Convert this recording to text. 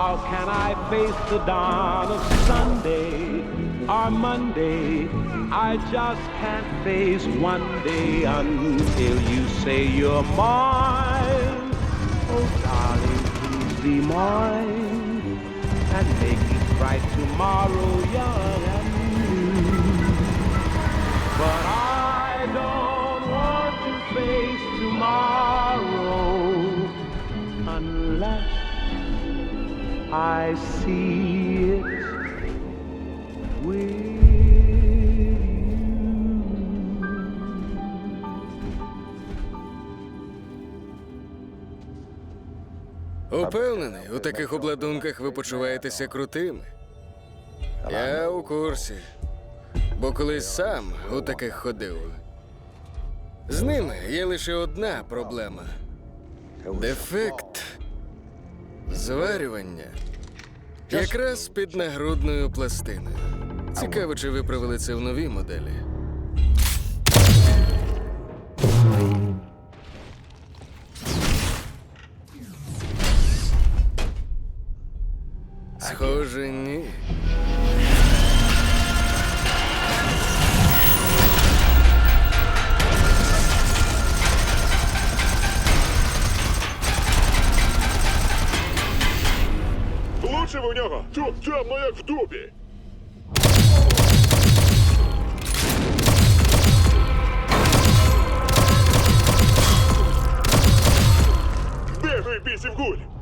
How can I face the dawn of Sunday or Monday? I just can't face one day until you say you're mine. Oh, darling, please be mine and make it bright tomorrow, I see it with you. Упевнений, у таких обладунках ви почуваєтеся крутими. Я у курсі. Бо колись сам у таких ходив. З ними є лише одна проблема: дефект зварювання. Якраз під нагрудною пластиною. Цікаво, чи виправили це в новій моделі. Схоже, ні. Влучив у нього! Тут темно, як в дубі. Де бісів гуль?